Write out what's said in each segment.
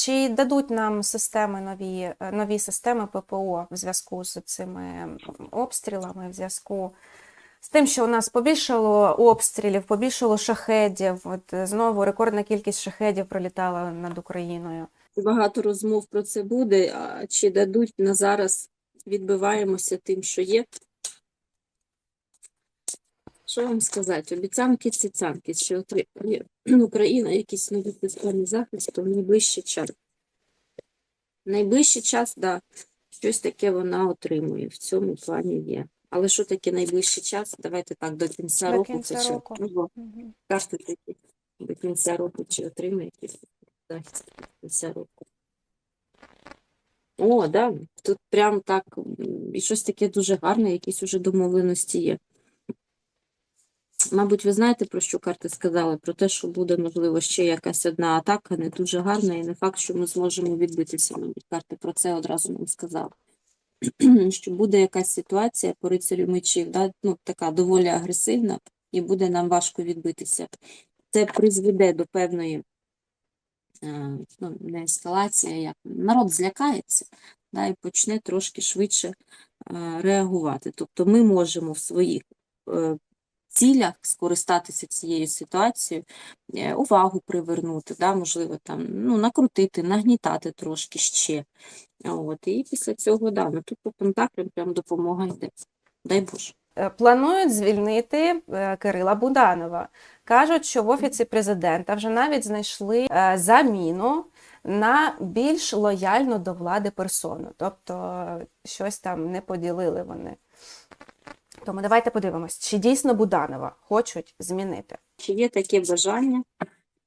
Чи дадуть нам системи нові, е, нові системи ППО в зв'язку з цими обстрілами, в зв'язку з тим, що у нас побільшало обстрілів, побільшало шахедів, от е, знову рекордна кількість шахедів пролітала над Україною. Багато розмов про це буде, а чи дадуть на зараз відбиваємося тим, що є. Що вам сказати? Обіцянки цицянки, що отримає Україна якісь нові системи захисту в найближчий час. В найближчий час, да, щось таке вона отримує. В цьому плані є. Але що таке найближчий час? Давайте так, до кінця До року кінця це року. Ну, бо карти такі до кінця року чи отримає якийсь захист до кінця року. О, да, тут прям так, і щось таке дуже гарне, якісь уже домовленості є. Мабуть, ви знаєте, про що карти сказали? Про те, що буде, можливо, ще якась одна атака, не дуже гарна, і не факт, що ми зможемо відбитися. Мабуть, карти про це одразу нам сказали. Що буде якась ситуація по рицарю мечів, да? ну, така доволі агресивна, і буде нам важко відбитися. Це призведе до певної е, ну, не ескалації, як народ злякається да, і почне трошки швидше е, реагувати. Тобто ми можемо в своїх е, цілях скористатися цією ситуацією, е, увагу привернути, да, можливо, там, ну, накрутити, нагнітати трошки ще. От, і після цього, да, ну, тут по пентаклям прям допомога йде. Дай Боже. Е, Планують звільнити е, Кирила Буданова. Кажуть, що в офісі президента вже навіть знайшли заміну на більш лояльну до влади персону. Тобто щось там не поділили вони. Тому давайте подивимось, чи дійсно Буданова хочуть змінити. Чи є таке бажання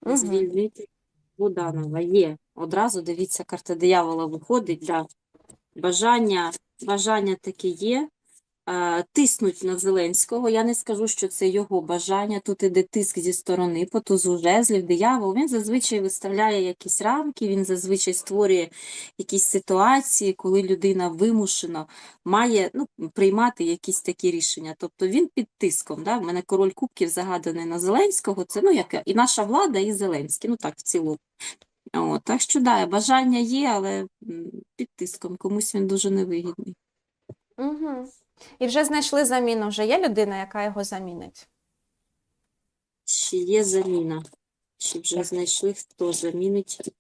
угу. звільнити Буданова? Є. Одразу дивіться, карта диявола виходить. Да. Бажання, бажання таке є. Е, Тиснуть на Зеленського. Я не скажу, що це його бажання. Тут іде тиск зі сторони, по тузу жезлів, диявол. Він зазвичай виставляє якісь рамки, він зазвичай створює якісь ситуації, коли людина вимушено має ну, приймати якісь такі рішення. Тобто він під тиском. Да? В мене король кубків загаданий на Зеленського. Це ну, як і наша влада, і Зеленський. Ну так, в цілому. От, так що да, бажання є, але під тиском. Комусь він дуже невигідний. Угу. І вже знайшли заміну. Вже є людина, яка його замінить. Чи є заміна? Чи вже знайшли, хто замінить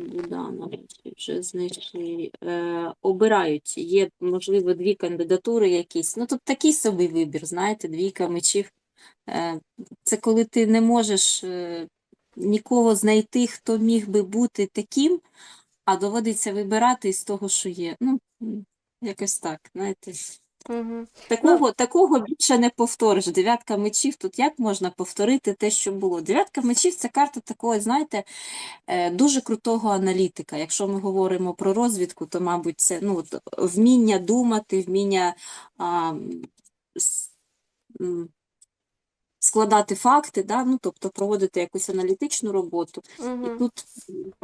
Буданова? Чи вже знайшли? Е, обирають. Є, можливо, дві кандидатури якісь. Ну, тут такий собі вибір, знаєте, двійка мечів. Е, це коли ти не можеш е, нікого знайти, хто міг би бути таким, а доводиться вибирати із того, що є. Ну, якось так, знаєте. Угу. Такого, такого більше не повториш. Дев'ятка мечів, тут як можна повторити те, що було? Дев'ятка мечів це карта такого, знаєте, е, дуже крутого аналітика. Якщо ми говоримо про розвідку, то, мабуть, це ну, вміння думати, вміння а, складати факти, да? ну, тобто проводити якусь аналітичну роботу. І Угу. тут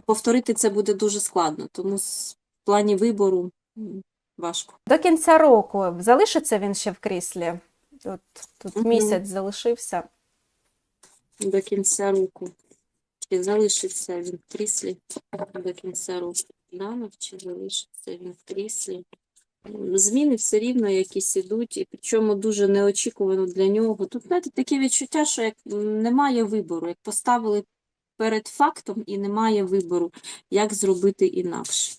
повторити це буде дуже складно, тому в плані вибору важко. До кінця року залишиться він ще в кріслі. От тут Мгм. місяць залишився. до кінця року. Чи залишиться він в кріслі до кінця року? Данов, чи залишиться він в кріслі? Зміни все рівно якісь ідуть, і причому дуже неочікувано для нього. Тут, знаєте, таке відчуття, що як немає вибору, як поставили перед фактом і немає вибору, як зробити інакше.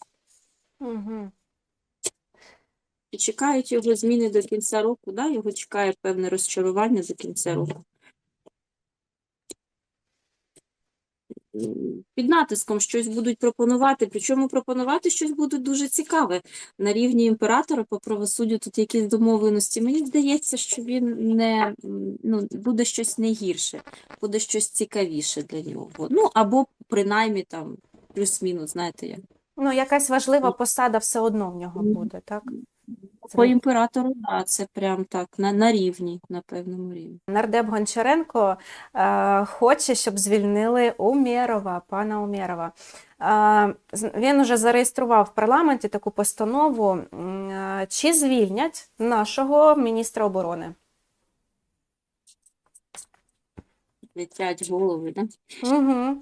Угу. І чекають його зміни до кінця року, да? його чекає певне розчарування до кінця року. Під натиском щось будуть пропонувати, причому пропонувати щось будуть дуже цікаве. На рівні імператора по правосуддю тут якісь домовленості. Мені здається, що він не ну, буде щось не гірше, буде щось цікавіше для нього. Ну або принаймні там плюс-мінус, знаєте як. Ну, якась важлива посада все одно в нього буде, так? По імператору, да, це прям так, на, на рівні, на певному рівні. Нардеп Гончаренко е, хоче, щоб звільнили Умєрова, пана Умєрова. Е, він уже зареєстрував в парламенті таку постанову, е, чи звільнять нашого міністра оборони. Летять голови, да? Угу.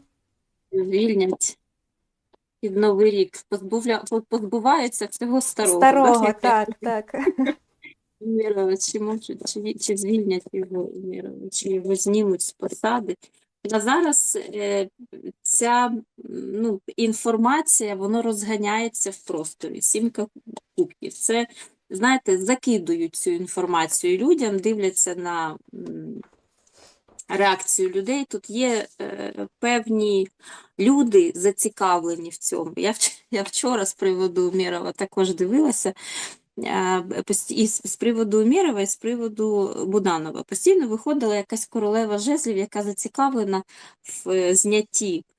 звільнять. Під Новий рік позбувля... позбуваються всього старого. Старого, як так, так. Умірова, чи можуть, чи, чи звільнять його Умірова, чи його знімуть з посади. На зараз е, ця ну, інформація, воно розганяється в просторі. Сімка кубків. Це, знаєте, закидують цю інформацію людям, дивляться на реакцію людей. Тут є е, певні люди зацікавлені в цьому. Я, я вчора з приводу Мірова також дивилася. Пост- І з приводу Мірова і з приводу Буданова. Постійно виходила якась королева жезлів, яка зацікавлена в е, знятті е,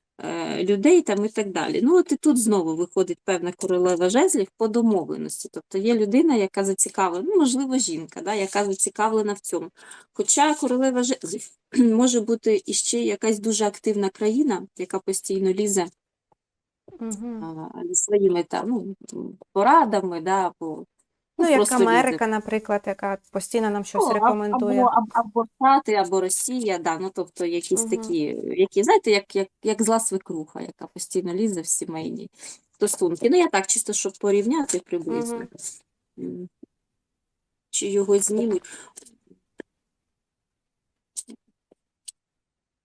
людей там і так далі. Ну, от і тут знову виходить певна королева жезлів по домовленості. Тобто є людина, яка зацікавлена, ну, можливо, жінка, да, яка зацікавлена в цьому. Хоча королева жезлів може бути іще якась дуже активна країна, яка постійно лізе Мгм. а, своїми там, ну, порадами, да, або Ну, як просто лізе. Америка, наприклад, яка постійно нам щось Ну, аб- рекомендує. Або, або, або Штати, або Росія, да, ну, тобто якісь Мгм. такі, які, знаєте, як, як, як зла свекруха, яка постійно лізе в сімейні стосунки. Ну, я так, чисто, щоб порівняти приблизно. Мгм. М. Чи його знімуть.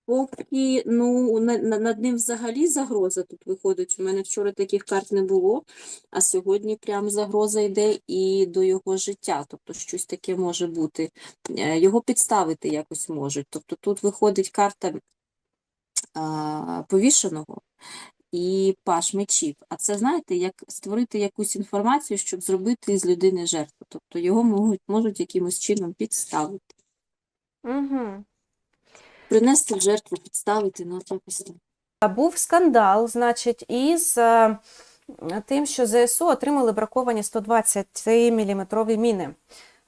Поки, ну, на- на- над ним взагалі загроза тут виходить. У мене вчора таких карт не було, а сьогодні прям загроза йде і до його життя. Тобто щось таке може бути. Е, Його підставити якось можуть. Тобто тут виходить карта а, повішеного і паш мечів. А це, знаєте, як створити якусь інформацію, щоб зробити з людини жертву. Тобто його можуть, можуть якимось чином підставити. Мгм. Принести в жертву, підставити, ну якось так. Був скандал, значить, із е, тим, що ЗСУ отримали браковані 120-мм міни.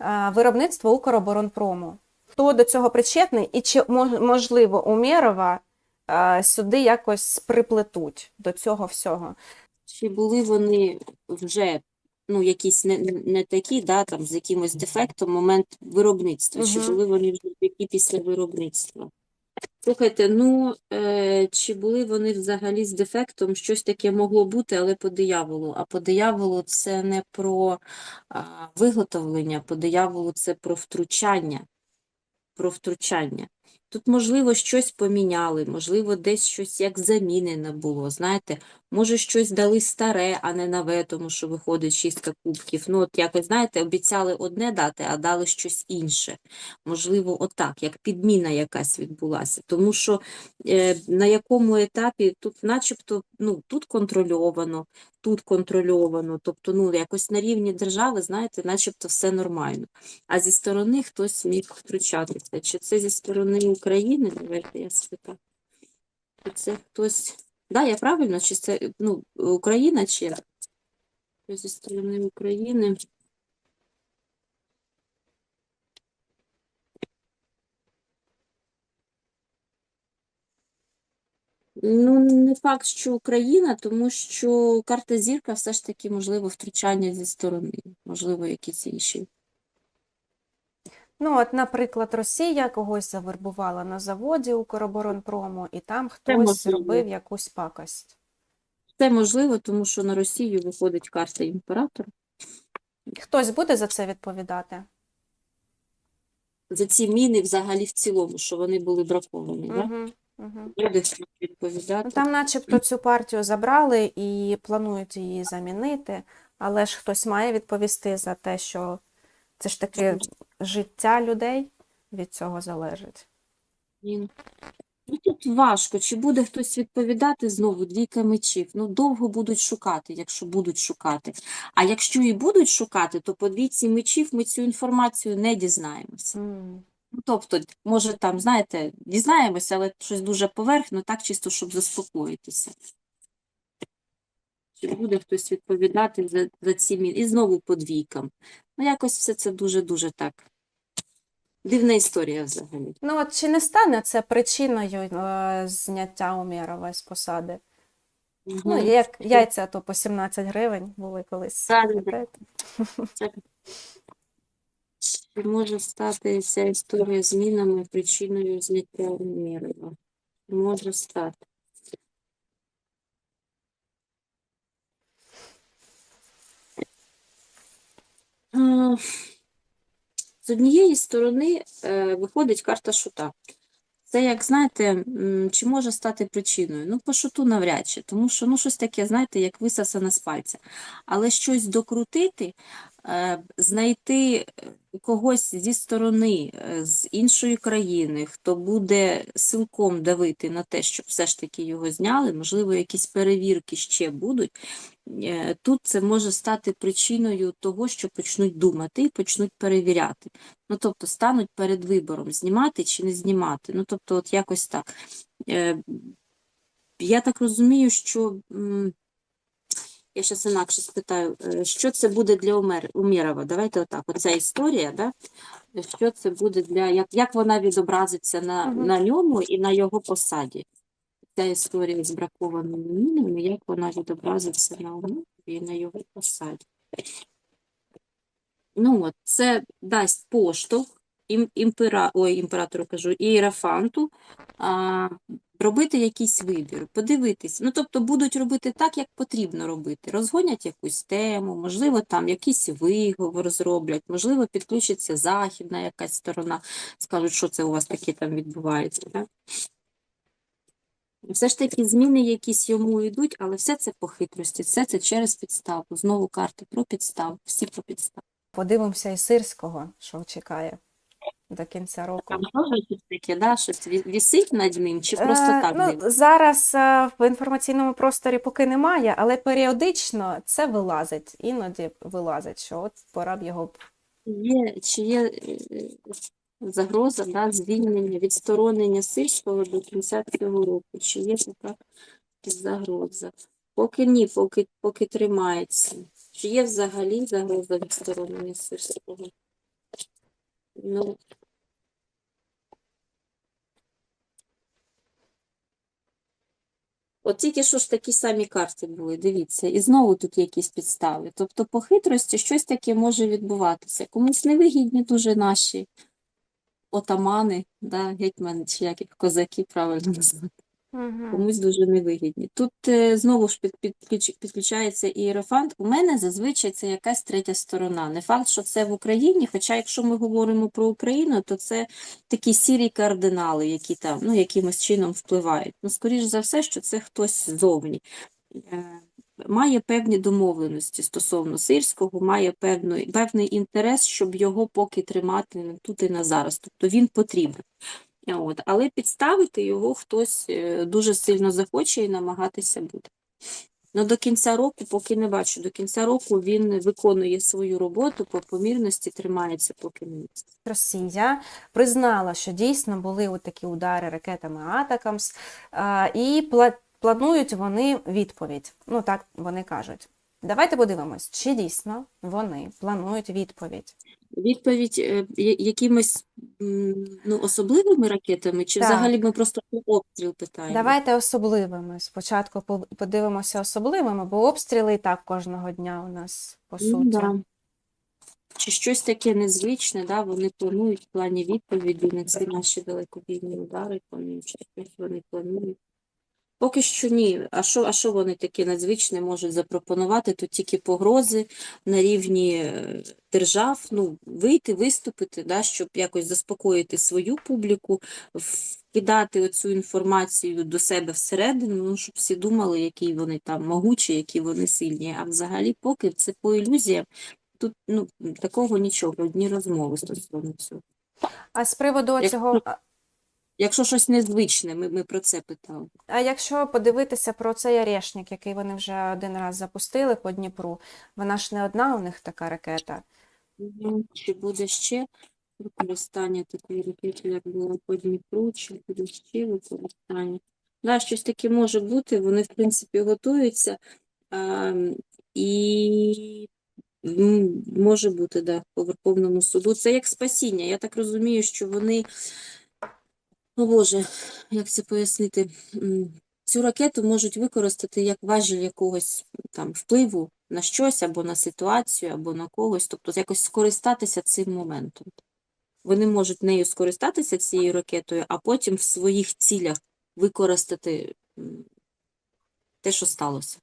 Е, Виробництво Укроборонпрому. Хто до цього причетний і чи можливо Умєрова е, сюди якось приплетуть до цього всього? Чи були вони вже ну, якісь не, не такі, да, там, з якимось дефектом момент виробництва? Чи були вони вже такі після виробництва? Слухайте, ну е, чи були вони взагалі з дефектом? Щось таке могло бути, але по дияволу. А по дияволу це не про а, виготовлення, по дияволу це про втручання. Про втручання. Тут, можливо, щось поміняли, можливо, десь щось як замінене було. Знаєте, може, щось дали старе, а не нове, тому що виходить шістка кубків. Ну, от якось, знаєте, обіцяли одне дати, а дали щось інше. Можливо, отак, як підміна якась відбулася. Тому що е, на якому етапі тут начебто, ну, тут контрольовано, тут контрольовано, тобто, ну, якось на рівні держави, знаєте, начебто все нормально. А зі сторони хтось міг втручатися. Чи це зі сторони України? Давайте я спитаю. Чи це хтось. Да, я правильно? Чи це ну, Україна? Чи зі сторони України? Ну, не факт, що Україна, тому що карта зірка все ж таки, можливо, втручання зі сторони, можливо, якісь інші. Ну, от, наприклад, Росія когось завербувала на заводі Укроборонпрому, і там хтось зробив якусь пакость. Це можливо, тому що на Росію виходить карта імператора. Хтось буде за це відповідати? За ці міни взагалі в цілому, що вони були браковані, да? Угу, угу. Буде відповідати. Ну, там начебто цю партію забрали і планують її замінити, але ж хтось має відповісти за те, що це ж таки життя людей від цього залежить. Ні. Ну, тут важко. Чи буде хтось відповідати знову двійка мечів? Ну, довго будуть шукати, якщо будуть шукати. А якщо і будуть шукати, то по двійці мечів ми цю інформацію не дізнаємося. М. Ну, тобто, може, там, знаєте, дізнаємося, але щось дуже поверхно, так чисто, щоб заспокоїтися. Чи буде хтось відповідати за, за ці міни? І знову по двійкам. Ну, якось все це дуже-дуже так. Дивна історія взагалі. Ну от чи не стане це причиною е, зняття Умєрова з посади? Ну, як яйця то по 17 гривень були колись. Так, пам'ятаєте? Чи може статися історія змінами причиною зняття мірою? Може стати. Е, з однієї сторони е, виходить карта шута. Це, як знаєте, чи може стати причиною? Ну, по шуту навряд чи, тому що ну, щось таке, знаєте, як висасане з пальця. Але щось докрутити, знайти е, когось зі сторони, е, з іншої країни, хто буде силком давити на те, щоб все ж таки його зняли, можливо, якісь перевірки ще будуть. Е, Тут це може стати причиною того, що почнуть думати і почнуть перевіряти. Ну, тобто стануть перед вибором, знімати чи не знімати. Ну, тобто, от якось так. Е, Я так розумію, що я зараз інакше спитаю, е, що це буде для Умер, Умєрова? Давайте отак, оця історія, да? що це буде для, як, як вона відобразиться на, Мгм. на ньому і на його посаді? Ця історія з бракованими мінами, як вона відобразиться на Умєрові і на його посаді? Ну от, це дасть поштовх ім, імпера, ой, імператору кажу, ієрафанту а, робити якийсь вибір, подивитись. Ну, тобто будуть робити так, як потрібно робити. Розгонять якусь тему, можливо, там якийсь виговор зроблять, можливо, підключиться західна якась сторона, скажуть, що це у вас таке там відбувається. Так? Все ж таки зміни якісь йому йдуть, але все це по хитрості, все це через підставу. Знову карти про підставу, всі про підставу. Подивимося і сирського, що чекає до кінця року. Таке, да, щось вісить над ним, чи просто Е, так ну, зараз е, в інформаційному просторі поки немає, але періодично це вилазить, іноді вилазить, що от пора б його Є, чи є е, загроза да, звільнення, відсторонення Сирського до кінця цього року? Чи є така загроза? Поки ні, поки, поки тримається. Чи є взагалі загроза відсторонення Сирського? Ну, От тільки що ж такі самі карти були, дивіться, і знову тут якісь підстави. Тобто по хитрості щось таке може відбуватися. Комусь невигідні дуже наші отамани, да, гетьмани, чи як їх козаки правильно назвати. Комусь дуже невигідні. Тут е, знову ж під, підключ- підключається ієрофант. У мене зазвичай це якась третя сторона. Не факт, що це в Україні, хоча якщо ми говоримо про Україну, то це такі сірі кардинали, які там ну, якимось чином впливають. Ну, скоріш за все, що це хтось ззовні. Е, Має певні домовленості стосовно сирського, має певний, певний інтерес, щоб його поки тримати тут і на зараз. Тобто він потрібен. От, але підставити його хтось е, дуже сильно захоче і намагатися буде. Ну, до кінця року, поки не бачу, до кінця року він виконує свою роботу по помірності, тримається поки не. Росія признала, що дійсно були такі удари ракетами Атакамс, і планують вони відповідь. Ну так вони кажуть. Давайте подивимось, чи дійсно вони планують відповідь. Відповідь е, якимись ну, особливими ракетами, чи Так. взагалі ми просто про обстріл питаємо? Давайте особливими. Спочатку подивимося особливими, бо обстріли і так кожного дня у нас по Ну, суті. да. Чи щось таке незвичне, да, вони планують в плані відповіді на ці наші далекобійні удари, планують, чи щось вони планують. Поки що ні. А що, а що вони таке надзвичне можуть запропонувати? Тут тільки погрози на рівні е, держав, ну, вийти, виступити, да, щоб якось заспокоїти свою публіку, вкидати оцю інформацію до себе всередину, ну, щоб всі думали, які вони там могучі, які вони сильні. А взагалі, поки це по ілюзіям, тут ну, такого нічого, одні розмови стосовно цього. А з приводу Як- цього, Якщо щось незвичне, ми, ми про це питали. а якщо подивитися про цей орешник, який вони вже один раз запустили по Дніпру, вона ж не одна у них така ракета. Ну, Чи буде ще використання такої ракети, як було по Дніпру, чи буде ще використання? Да, щось таке може бути, вони, в принципі, готуються. А, і може бути, да, по Верховному суду. Це як спасіння. Я так розумію, що вони, о Боже, як це пояснити? Цю ракету можуть використати як важіль якогось там впливу на щось або на ситуацію, або на когось, тобто якось скористатися цим моментом. Вони можуть нею скористатися цією ракетою, а потім в своїх цілях використати те, що сталося.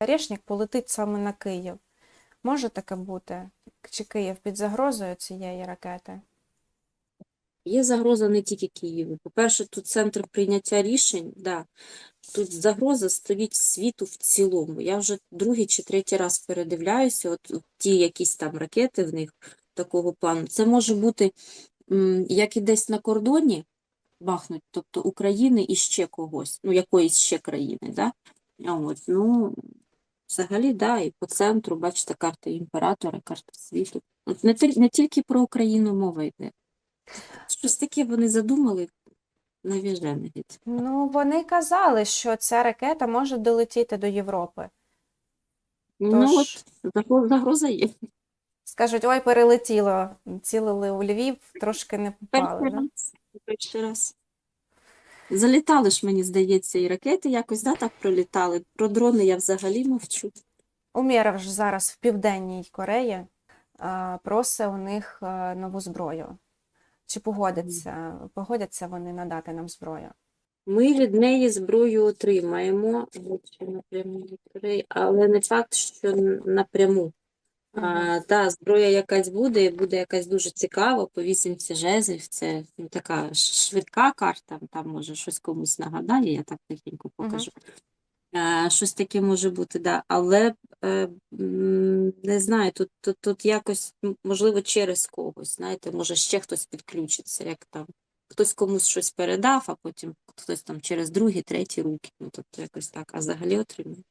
Орешник полетить саме на Київ. Може таке бути? Чи Київ під загрозою цієї ракети? Є загроза не тільки Києву. По-перше, тут центр прийняття рішень, да. Тут загроза стоїть світу в цілому. Я вже другий чи третій раз передивляюся, от ті якісь там ракети в них такого плану. Це може бути як і десь на кордоні бахнуть, тобто України і ще когось, ну якоїсь ще країни, да? От, ну, взагалі, да, і по центру, бачите, карта імператора, карта світу. От не, не тільки про Україну мова йде. Щось таке вони задумали навіжене. Ну, вони казали, що ця ракета може долетіти до Європи. Ну, Тож- от загро- загроза є. Скажуть, ой, перелетіло, цілили у Львів, трошки не попали. Перший Да? раз. Перший раз. Залітали ж, мені здається, і ракети якось, да, так пролітали. Про дрони я взагалі мовчу. Умєров ж зараз в Південній Кореї а, просить у них а, нову зброю. Чи погодяться, погодяться вони надати нам зброю? Ми від неї зброю отримаємо, але не факт, що напряму. А, та зброя якась буде, і буде якась дуже цікава, по вісімці жезлів. Це ну, така швидка карта, там може щось комусь нагадає, я так тихенько покажу. А, щось таке може бути, да. Але не знаю, тут, тут, тут якось, можливо, через когось, знаєте, може ще хтось підключиться, як там. Хтось комусь щось передав, а потім хтось там через другі, треті руки. Ну, тобто якось так, а взагалі отримує.